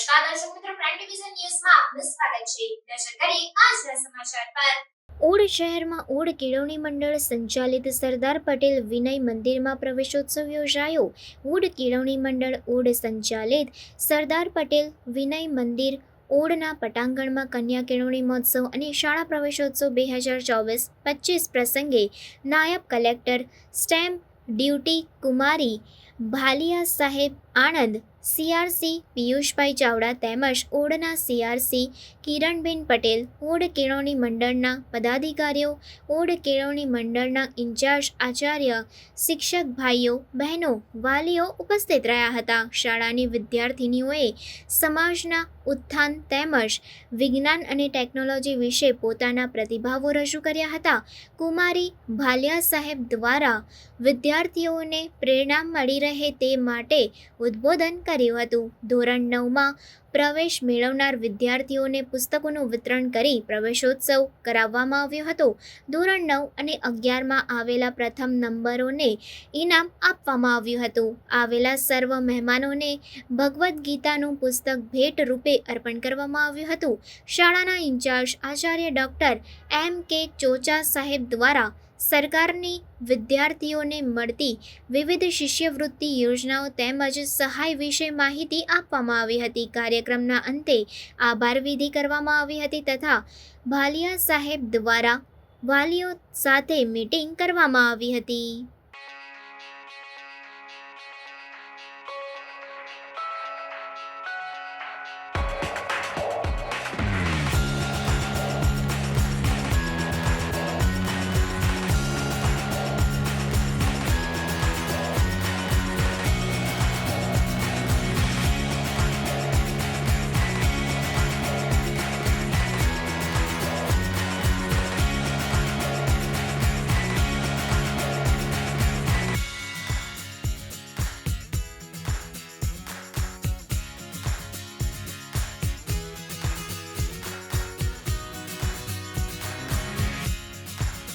Division ન્યૂઝમાં આપનું સ્વાગત છે. નજર કરીએ આજના સમાચાર પર. ઓડ શહેરમાં ઓડ કેળવણી મંડળ સંચાલિત સરદાર પટેલ વિનય મંદિરમાં પ્રવેશોત્સવ યોજાયો. ઓડ કેળવણી મંડળ ઓડ સંચાલિત સરદાર પટેલ વિનય મંદિર ઓડના પટાંગણમાં કન્યા કેળવણી મહોત્સવ અને શાળા પ્રવેશોત્સવ બે હજાર ચોવીસ પચીસ પ્રસંગે નાયબ કલેક્ટર સ્ટેમ્પ ડ્યુટી કુમારી ભાલિયા સાહેબ આણંદ, સીઆરસી, પિયુષભાઈ ચાવડા તેમજ ઓડના સીઆરસી, કિરણબેન પટેલ, ઓડ કેળવણી મંડળના પદાધિકારીઓ, ઓડ કેળવણી મંડળના ઇન્ચાર્જ આચાર્ય, શિક્ષક ભાઈઓ, બહેનો, વાલીઓ ઉપસ્થિત રહ્યા હતા. શાળાની વિદ્યાર્થિનીઓએ સમાજના ઉત્થાન તેમજ વિજ્ઞાન અને ટેકનોલોજી વિશે પોતાના પ્રતિભાવો રજૂ કર્યા હતા. કુમારી ભાલિયા સાહેબ દ્વારા વિદ્યાર્થીઓને પ્રેરણા મળી રહે તે માટે ઉદ્બોધન કર્યું હતું. ધોરણ નવમાં પ્રવેશ મેળવનાર વિદ્યાર્થીઓને પુસ્તકોનું વિતરણ કરી પ્રવેશોત્સવ કરાવવામાં આવ્યો હતો. ધોરણ નવ અને અગિયારમાં આવેલા પ્રથમ નંબરોને ઇનામ આપવામાં આવ્યું હતું. આવેલા સર્વ મહેમાનોને ભગવદ્ ગીતાનું પુસ્તક ભેટ રૂપે અર્પણ કરવામાં આવ્યું હતું. શાળાના ઇન્ચાર્જ આચાર્ય ડૉક્ટર એમ કે ચોચા સાહેબ દ્વારા સરકારની વિદ્યાર્થીઓને મળતી વિવિધ શિષ્યવૃત્તિ યોજનાઓ તેમજ સહાય વિશે માહિતી આપવામાં આવી હતી. કાર્યક્રમના અંતે આભાર વિધિ કરવામાં આવી હતી તથા ભાલિયા સાહેબ દ્વારા વાલીઓ સાથે મીટિંગ કરવામાં આવી હતી.